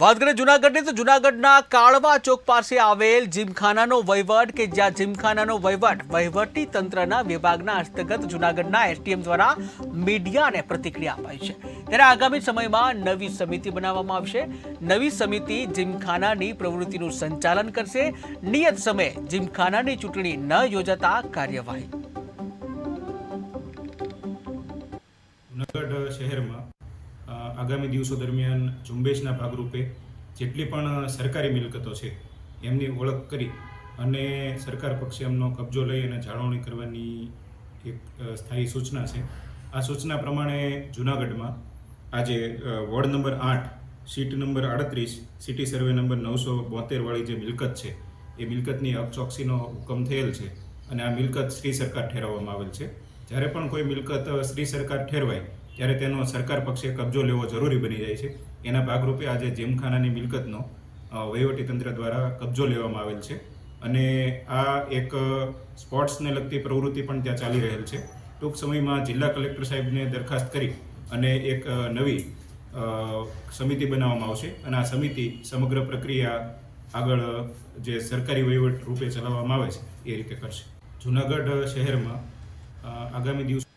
વાત કરીએ જુનાગઢની, તો જુનાગઢના કાળવા ચોક પાસે આવેલ જીમખાનાનો વહીવટ કે જ્યાં જીમખાનાનો વહીવટ, વહીવટી તંત્રના વિભાગના હસ્તગત જુનાગઢના એસટીએમ દ્વારા મીડિયાને પ્રતિક્રિયા અપાઈ છે. ત્યારે આગામી સમયમાં નવી સમિતિ બનાવવામાં આવશે. નવી સમિતિ જીમખાનાની પ્રવૃત્તિનું સંચાલન કરશે. નિયત સમયે જીમખાનાની ચૂંટણી ન યોજાતા કાર્યવાહી. શહેરમાં આગામી દિવસો દરમિયાન ઝુંબેશના ભાગરૂપે જેટલી પણ સરકારી મિલકતો છે, એમની ઓળખ કરી અને સરકાર પક્ષે એમનો કબજો લઈ અને જાળવણી કરવાની એક સ્થાયી સૂચના છે. આ સૂચના પ્રમાણે જુનાગઢમાં આજે વોર્ડ નંબર આઠ, સીટ નંબર આડત્રીસ, સિટી સર્વે નંબર નવસો બોતેરવાળી જે મિલકત છે, એ મિલકતની અબચોકસીનો હુકમ થયેલ છે અને આ મિલકત શ્રી સરકાર ઠેરવવામાં આવેલ છે. જ્યારે પણ કોઈ મિલકત શ્રી સરકાર ઠેરવાય ત્યારે તેનો સરકાર પક્ષે કબજો લેવો જરૂરી બની જાય છે. એના ભાગરૂપે આજે જેમખાનાની મિલકતનો વહીવટીતંત્ર દ્વારા કબજો લેવામાં આવેલ છે. અને આ એક સ્પોર્ટ્સને લગતી પ્રવૃત્તિ પણ ત્યાં ચાલી રહેલ છે. ટૂંક સમયમાં જિલ્લા કલેક્ટર સાહેબને દરખાસ્ત કરી અને એક નવી સમિતિ બનાવવામાં આવશે. અને આ સમિતિ સમગ્ર પ્રક્રિયા આગળ જે સરકારી વહીવટ રૂપે ચલાવવામાં આવે છે, એ રીતે કરશે. જુનાગઢ શહેરમાં આગામી દિવસ